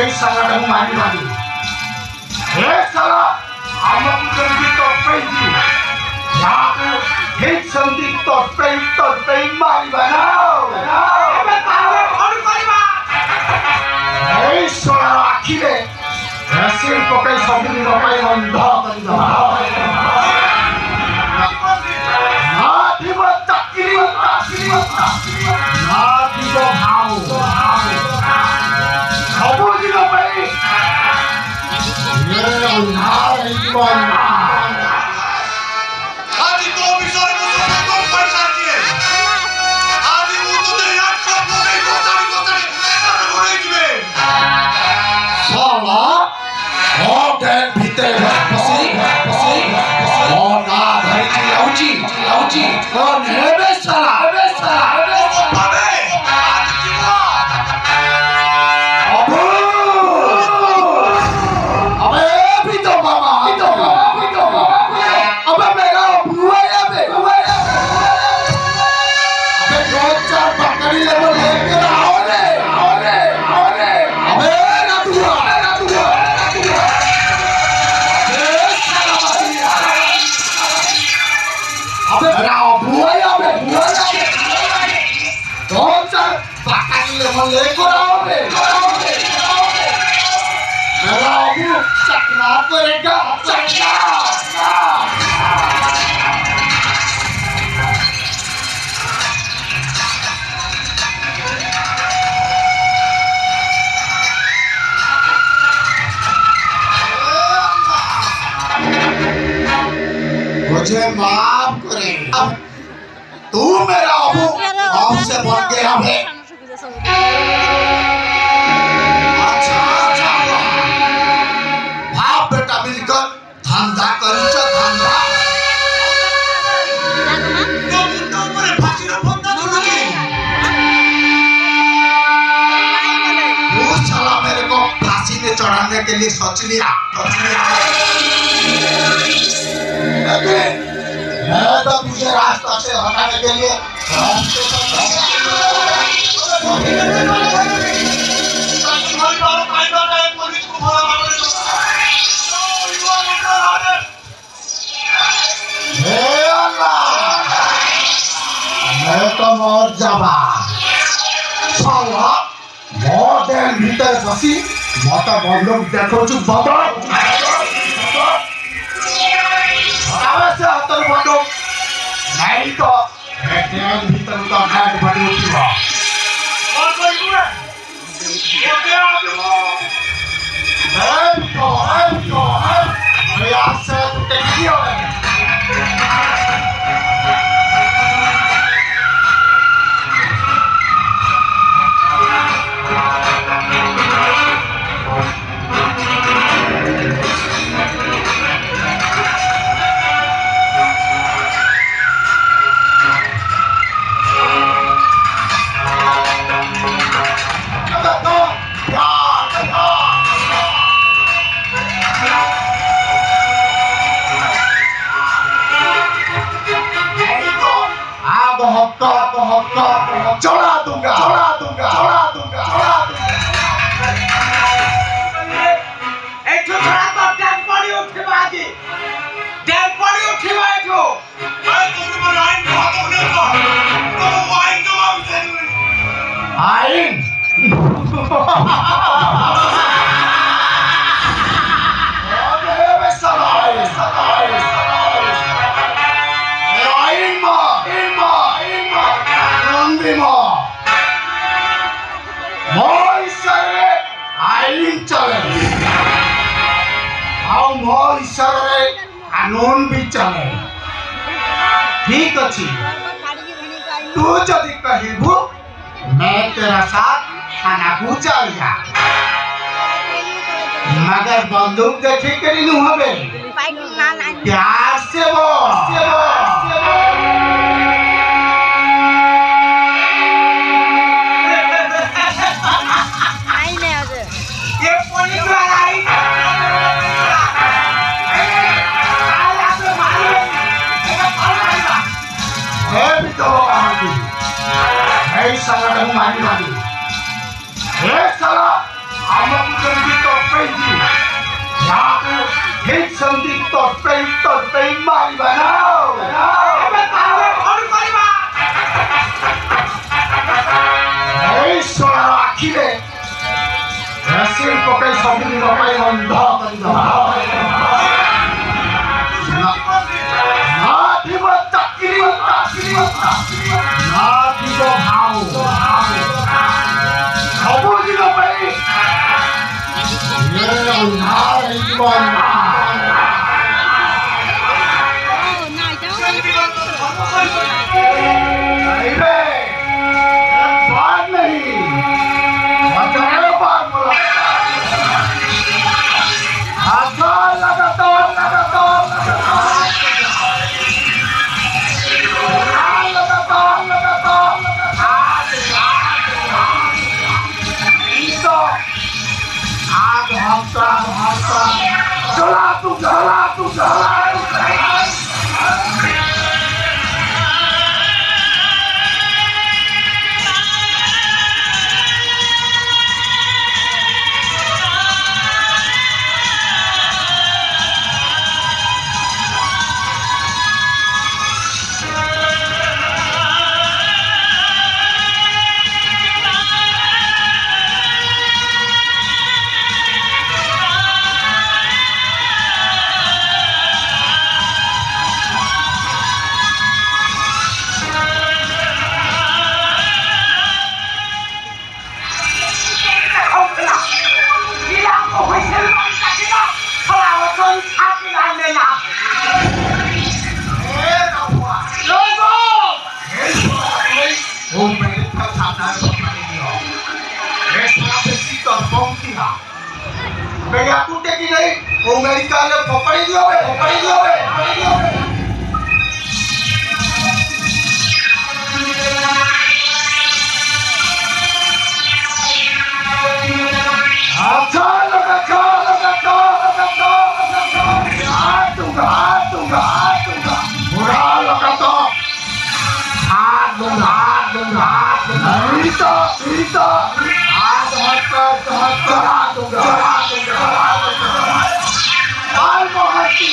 এই সালাটা હું મારી માંગી હે સાલા આમાં કરી તો પેજી યાદ હે સંદીપ તો પેઈ તો પેઈ મારી બનાવ હવે તારે ફોન કરીવા এই সালা রাখিলে রাসির পকাই সবুজ রকাই অন্ধ કરી দেবা lấy có đau để có đau để có đau để nào cũng chặt nó về cả chặt nó उससे बहुत गया है अच्छा अच्छा बाप बेटा मिलकर धंधा कर धंधा चढ़ाने के लिए सोच लिया सोच लिया मैं तो तुझे रास्ता से हटाने के लिए मैं तो मर जावा সালা মদের ভিতরে বসি মাথা বন্ধ দেখো বাবা আছে হাতের বন্দুক নাই তো ব্যাগের ভিতরে তো ব্যাগ ভরে উঠিব Hey, go, hey, go, hey. We are set to take you. Mecca Mecca চড়া দুঙ্গা চড়া দুঙ্গা চড়া দুঙ্গা চড়া দুঙ্গা একটু চড়া তো ড্যাম পড়ি উঠিবা আজি ড্যাম পড়ি উঠিবা একটু আইন আইন ଆଉ ମୋ ଇଚ୍ଛାରେ କାନୁନ ବି ଚଲେ ଠିକ ଅଛି तू यदि कहिबू मैं तेरा साथ खाना को चल जा मगर बंदूक देखे के नहीं हबे प्यार से बोल से बोल से बोल Hei, salam, mari, mari. Hei, salam, amok, jenis, torpein, ji. Ya, tu, hei, salam, di, torpein, torpein, mari, banau. Banau. 走了，走了。नाम पकड़ेगी restaurant confirm किया मैं क्या टूटेगी नहीं वो मेरी कार ने पकड़ी दियो बे पकड़ी दियो बे पकड़ी दियो बे মৃত মৃত আর মহাত্মী